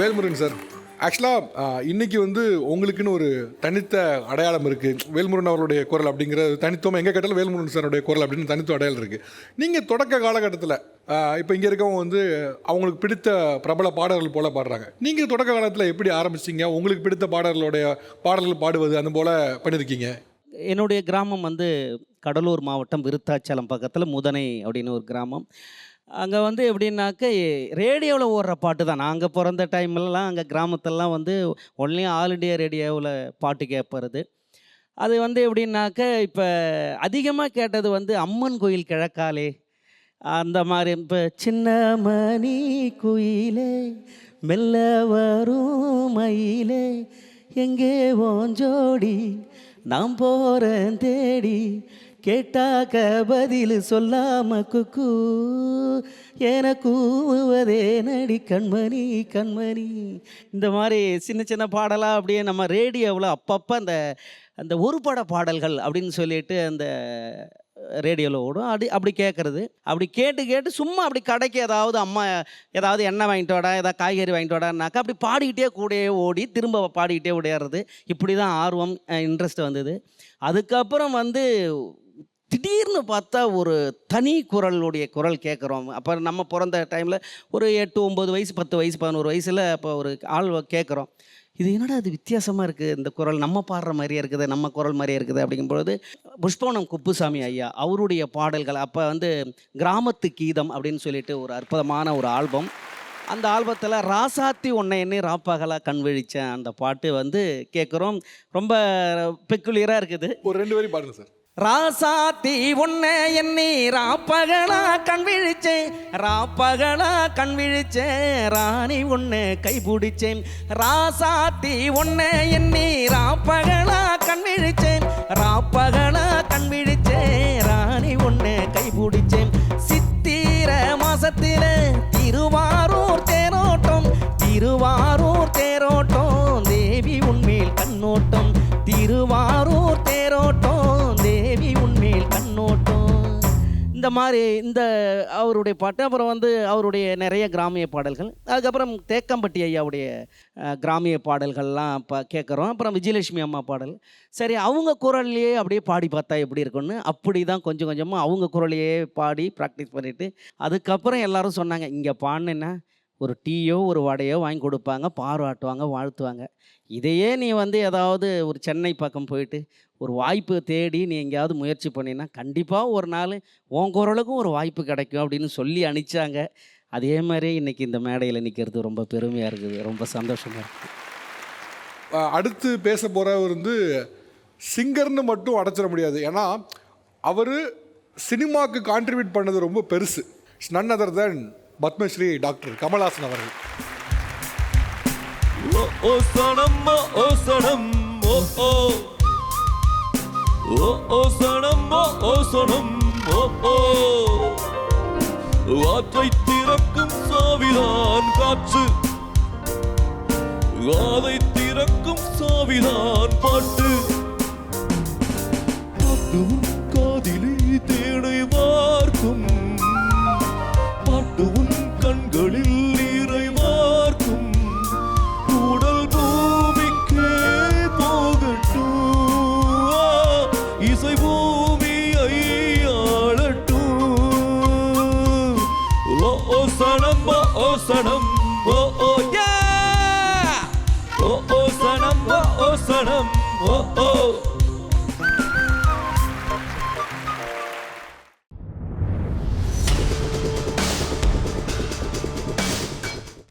Velmurugan sir. ஆக்சுவலாக இன்றைக்கி வந்து உங்களுக்குன்னு ஒரு தனித்த அடையாளம் இருக்குது வேல்முருகன் அவருடைய குரல் அப்படிங்கிற தனித்துவம் எங்கே கேட்டாலும் வேல்முருகன் சாருடைய குரல் அப்படின்னு தனித்துவ அடையாளம் இருக்குது நீங்கள் தொடக்க காலகட்டத்தில் இப்போ இங்கே இருக்கவங்க வந்து அவங்களுக்கு பிடித்த பிரபல பாடல்கள் போல் பாடுறாங்க. நீங்கள் தொடக்க காலத்தில் எப்படி ஆரம்பிச்சீங்க? உங்களுக்கு பிடித்த பாடல்களுடைய பாடல்கள் பாடுவது அந்த போல் பண்ணியிருக்கீங்க என்னுடைய கிராமம் வந்து கடலூர் மாவட்டம் விருத்தாச்சலம் பக்கத்தில் முதனை அப்படின்னு ஒரு கிராமம். அங்கே வந்து எப்படின்னாக்க ரேடியோவில் ஓடுற பாட்டு தான். நாங்கள் பிறந்த டைம்லலாம் அங்கே கிராமத்திலலாம் வந்து ஒன்லி ஆல் இண்டியா ரேடியோவில் பாட்டு கேட்பறது அது வந்து எப்படின்னாக்க இப்போ அதிகமாக கேட்டது வந்து அம்மன் கோயில் கிழக்காலே. அந்த மாதிரி இப்போ சின்ன மணி குயிலே மெல்ல வரும் மயிலே எங்கே ஓஞ்சோடி நான் போகிறேன் தேடி கேட்டாக்க பதில் சொல்லாம குக்கு. என கூவுவதே நடி கண்மணி கண்மணி. இந்த மாதிரி சின்ன சின்ன பாடலாக அப்படியே நம்ம ரேடியோவில் அப்பப்போ அந்த அந்த ஒரு பட பாடல்கள் அப்படின்னு சொல்லிட்டு அந்த ரேடியோவில் ஓடும். அப்படி அப்படி கேட்குறது அப்படி கேட்டு கேட்டு சும்மா அப்படி கடைக்கு ஏதாவது அம்மா ஏதாவது எண்ணெய் வாங்கிட்டு வாடா ஏதாவது காய்கறி வாங்கிட்டு வாடானாக்கா அப்படி பாடிக்கிட்டே கூடயே ஓடி திரும்ப பாடிக்கிட்டே ஓடியாடுறது. இப்படி தான் ஆர்வம் இன்ட்ரெஸ்ட் வந்தது. அதுக்கப்புறம் வந்து திடீர்னு பார்த்தா ஒரு தனி குரலுடைய குரல் கேட்குறோம். அப்போ நம்ம பிறந்த டைமில் ஒரு எட்டு ஒம்பது வயசு பத்து வயசு பதினோரு வயசில் அப்போ ஒரு ஆள் கேட்குறோம். இது என்னடா அது வித்தியாசமாக இருக்குது இந்த குரல் நம்ம பாடுற மாதிரியே இருக்குது நம்ம குரல் மாதிரியே இருக்குது அப்படிங்கும்பொழுது புஷ்பவனம் குப்புசாமி ஐயா அவருடைய பாடல்கள் அப்போ வந்து கிராமத்து கீதம் அப்படின்னு சொல்லிட்டு ஒரு அற்புதமான ஒரு ஆல்பம். அந்த ஆல்பத்தில் ராசாத்தி உன்னை எண்ணி ராப்பகலாக கண் விழிச்சேன் அந்த பாட்டு வந்து கேட்குறோம் ரொம்ப பெக்குலியராக இருக்குது. ஒரு ரெண்டு வரி பாடுங்க சார். ராசாத்தி உன்னை எண்ணி ராப்பகலா கண் விழிச்சேன் ராப்பகலா கண் விழிச்சேன் ராணி உன்னை கை பிடிச்சேன். ராசாத்தி உன்னை எண்ணி ராப்பகலா கண் விழிச்சேன். ராப்பகலா கண் விழிச்சேன் இந்த மாதிரி இந்த அவருடைய பாட்டு அப்புறம் வந்து அவருடைய நிறைய கிராமிய பாடல்கள். அதுக்கப்புறம் தேக்கம்பட்டி ஐயாவுடைய கிராமிய பாடல்கள்லாம் இப்போ கேட்குறோம். அப்புறம் விஜயலட்சுமி அம்மா பாடல். சரி அவங்க குரல்லையே அப்படியே பாடி பார்த்தா எப்படி இருக்கும்னு அப்படி தான் கொஞ்சம் கொஞ்சமாக அவங்க குரலையே பாடி ப்ராக்டிஸ் பண்ணிவிட்டு அதுக்கப்புறம் எல்லோரும் சொன்னாங்க இங்கே பாடினேன்னா ஒரு டீயோ ஒரு வடையோ வாங்கி கொடுப்பாங்க பாராட்டுவாங்க வாழ்த்துவாங்க. இதையே நீ வந்து ஏதாவது ஒரு சென்னை பக்கம் போயிட்டு ஒரு வாய்ப்பு தேடி நீ எங்கேயாவது முயற்சி பண்ணினா கண்டிப்பாக ஒரு நாள் உன் குரலுக்கும் ஒரு வாய்ப்பு கிடைக்கும் அப்படின்னு சொல்லி அனுப்பிச்சாங்க. அதே மாதிரி இன்றைக்கி இந்த மேடையில் நிற்கிறது ரொம்ப பெருமையாக இருக்குது. ரொம்ப சந்தோஷமாக இருக்குது அடுத்து பேச போகிறவர் வந்து சிங்கர்னு மட்டும் அடைச்சிட முடியாது. ஏன்னா அவர் சினிமாவுக்கு கான்ட்ரிபியூட் பண்ணது ரொம்ப பெருசு. None other than Padmashri doctor Kamal Haasan அவர்கள். ஓ சனம் ஓ சனம் ஓ ஓ. ஓ ஓ சனம் ஓ ஓ சனம் ஓ ஓ. ஆற்றை திறக்கும் சாவிதான் காற்று. அதை திறக்கும் சாவிதான் பாட்டு. பாட்டும் ஓ